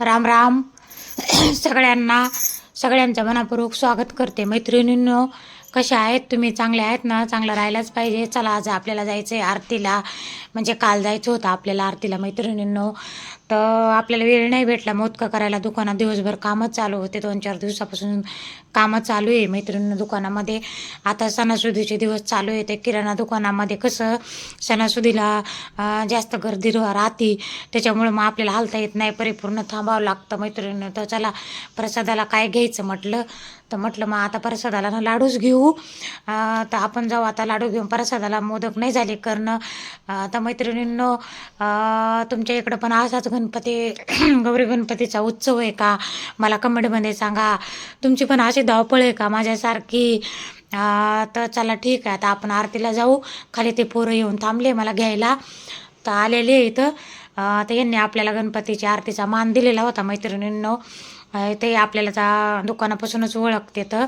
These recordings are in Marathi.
राम राम. सगळ्यांना सगळ्यांचं मनापूर्वक स्वागत करते. मैत्रिणींनो कशा आहेत? तुम्ही चांगले आहेत ना? चांगलं राहायलाच पाहिजे. चला आज आपल्याला जायचं आहे आरतीला. म्हणजे काल जायचं होतं आपल्याला आरतीला मैत्रिणींनो. तर आपल्याला वेळ नाही भेटला. मोदकं करायला दुकानात दिवसभर कामच चालू होते. दोन चार दिवसापासून कामं चालू आहे मैत्रिणी दुकानामध्ये. आता सणासुदीचे दिवस चालू आहे ते किराणा दुकानामध्ये कसं सणासुदीला जास्त गर्दी राहते. त्याच्यामुळं मग आपल्याला हालता येत नाही. परिपूर्ण थांबावं लागतं मैत्रिणीनं. तर चला प्रसादाला काय घ्यायचं म्हटलं? तर म्हटलं मग आता प्रसादाला ना लाडूच घेऊ. तर आपण जाऊ आता लाडू घेऊन. प्रसादाला मोदक नाही झाले करणं. तर मैत्रिणींनो तुमच्या इकडं पण असाच गणपती गौरी गणपतीचा उत्सव आहे का? मला कमेंटमध्ये सांगा. तुमची पण अशी धावपळ आहे का माझ्यासारखी? तर चला ठीक आहे. आता आपण आरतीला जाऊ. खाली ते पोरं येऊन थांबले मला घ्यायला. तर आलेले इथं तर यांनी आपल्याला गणपतीच्या आरतीचा मान दिलेला होता मैत्रिणींनो. ते आपल्याला त्या दुकानापासूनच ओळखते तर.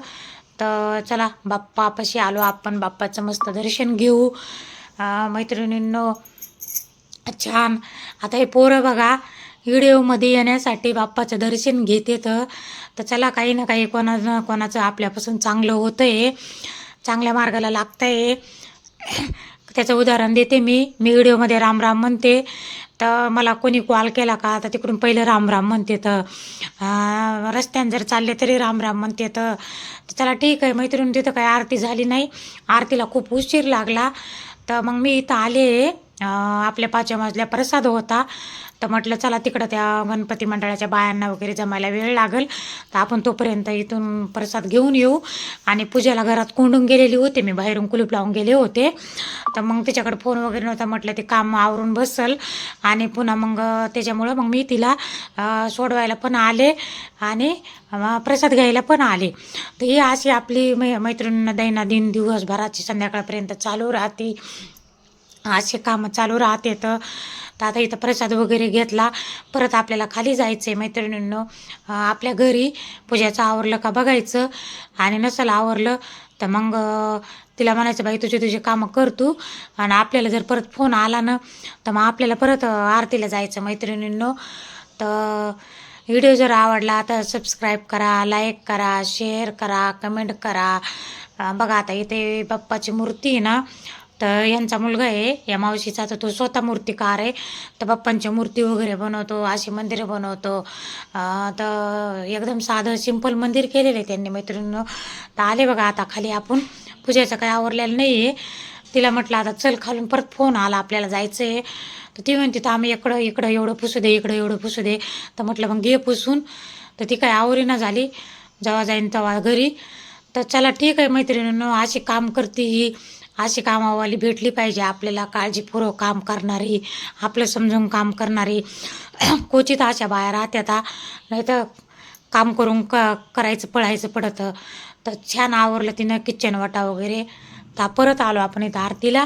तर चला बाप्पापाशी आलो. आपण बाप्पाचं मस्त दर्शन घेऊ. मैत्रिणींनो छान आता हे पोरं बघा व्हिडिओमध्ये येण्यासाठी बाप्पाचं दर्शन घेते तर तर चला काही ना काही कोणा ना कोणाचं आपल्यापासून चांगलं होतं आहे चांगल्या मार्गाला लागतं आहे त्याचं उदाहरण देते मी. मी व्हिडिओमध्ये राम राम म्हणते. तर मला कोणी कॉल केला का तर तिकडून पहिलं राम राम म्हणते तर रस्त्यानं जर चालले तरी राम राम म्हणते तर चला ठीक आहे मैत्रिणी तिथं काही आरती झाली नाही. आरतीला खूप उशीर लागला. तर मग मी इथं आले. आपल्या पाचव्या मजल्या प्रसाद होता. तर म्हटलं चला तिकडं त्या गणपती मंडळाच्या बायांना वगैरे जमायला वेळ लागेल. तर आपण तोपर्यंत इथून प्रसाद घेऊन येऊ. आणि पूजेला घरात कोंडून गेलेली होते. मी बाहेरून कुलूप लावून गेले होते. तर मग तिच्याकडे फोन वगैरे नव्हता. म्हटलं ते काम आवरून बसल. आणि पुन्हा मग त्याच्यामुळं मग मी तिला सोडवायला पण आले. आणि प्रसाद घ्यायला पण आले. तर ही अशी आपली मै मैत्रिणींना दैनंदिन दिवसभराची संध्याकाळपर्यंत चालू राहते. असे कामं चालू राहते तर. आता इथं प्रसाद वगैरे घेतला. परत आपल्याला खाली जायचं आहे मैत्रिणींनो आपल्या घरी पूजाचं आवरलं का बघायचं. आणि नसेल आवरलं तर मग तिला म्हणायचं बाई तुझे तुझे कामं कर तू. आणि आपल्याला जर परत फोन आला ना तर मग आपल्याला परत आरतीला जायचं मैत्रिणींनो. तर व्हिडिओ जर आवडला तर सबस्क्राईब करा लाईक करा शेअर करा कमेंट करा. बघा आता इथे बाप्पाची मूर्ती आहे ना तर यांचा मुलगा आहे या मावशीचा. तर तो स्वतः मूर्तिकार आहे. तर बाप्पांच्या मूर्ती वगैरे बनवतो अशी मंदिरं बनवतो. तर एकदम साधं सिंपल मंदिर केलेलं आहे त्यांनी मैत्रिणीनं. तर आले बघा आता खाली आपण. पूजेचं काही आवरलेलं नाही आहे तिला म्हटलं आता चल खालून परत फोन आला आपल्याला जायचं आहे तर ती म्हणते तर आम्ही इकडं इकडं एवढं पुसू दे इकडं एवढं पुसू दे. तर म्हटलं मग घे पुसून. तर ती काय आवरीना झाली. जेव्हा जाईन तेव्हा घरी. तर चला ठीक आहे मैत्रिणीनं अशी काम करते ही. अशी कामावाली भेटली पाहिजे. आपल्याला काळजीपूर्वक काम करणारी आपलं समजून काम करणारी क्वचित अशा बाया आता नाही तर काम करून क करायचं पळायचं पडतं. तर छान आवरलं तिनं किचन वाटा वगैरे. तर परत आलो आपण इथं आरतीला.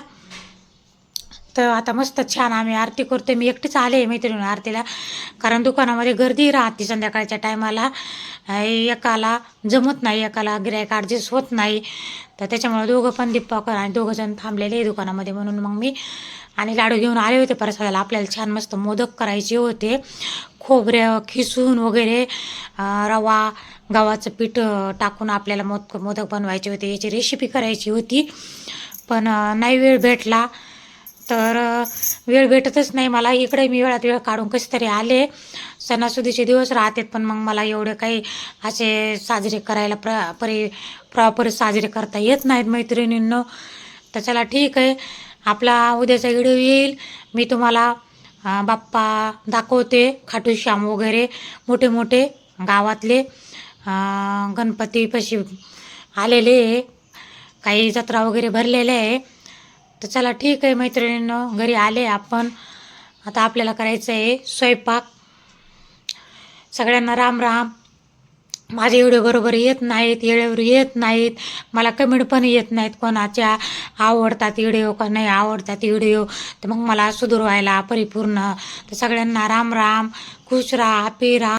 तर आता मस्त छान आम्ही आरती करतो मी एकटीच आले मैत्रिणी आरतीला. कारण दुकानामध्ये गर्दी राहते संध्याकाळच्या टायमाला. एकाला जमत नाही एकाला गिरायक ॲडजस्ट होत नाही. तर त्याच्यामुळे दोघं पण दीपकर आणि दोघं जण थांबलेले आहे दुकानामध्ये म्हणून मग मी आणि लाडू घेऊन आले होते प्रसादाला आपल्याला छान मस्त मोदक करायचे होते. खोबऱ्या खिसून वगैरे रवा गव्हाचं पीठ टाकून आपल्याला मोदक मोदक बनवायचे होते. याची रेसिपी करायची होती. पण नाही वेळ भेटला. तर वेळ भेटतच नाही मला. इकडे मी वेळात वेळ काढून कसे तरी आले. सणासुदीचे दिवस राहतात पण मग मला एवढे काही असे साजरे करायला प्र परी प्रॉपर साजरे करता येत नाहीत मैत्रिणींनो. तर चला ठीक आहे. आपला उद्याचा व्हिडिओ येईल. मी तुम्हाला बाप्पा दाखवते खाटू श्याम वगैरे मोठे मोठे गावातले गणपतीपाशी आलेले. आहे काही जत्रा वगैरे भरलेले आहे. तर चला ठीक आहे मैत्रिणीनं घरी आले आपण. आता आपल्याला करायचं आहे स्वयंपाक. सगळ्यांना राम राम. माझे व्हिडिओ बरोबर येत नाहीत येळेवर येत नाहीत. मला कमेंट पण येत नाहीत कोणाच्या. आवडतात व्हिडिओ का नाही आवडतात व्हिडिओ? तर मग मला सुधारवायला परिपूर्ण. तर सगळ्यांना राम राम. खुश राहा हॅपी राहा.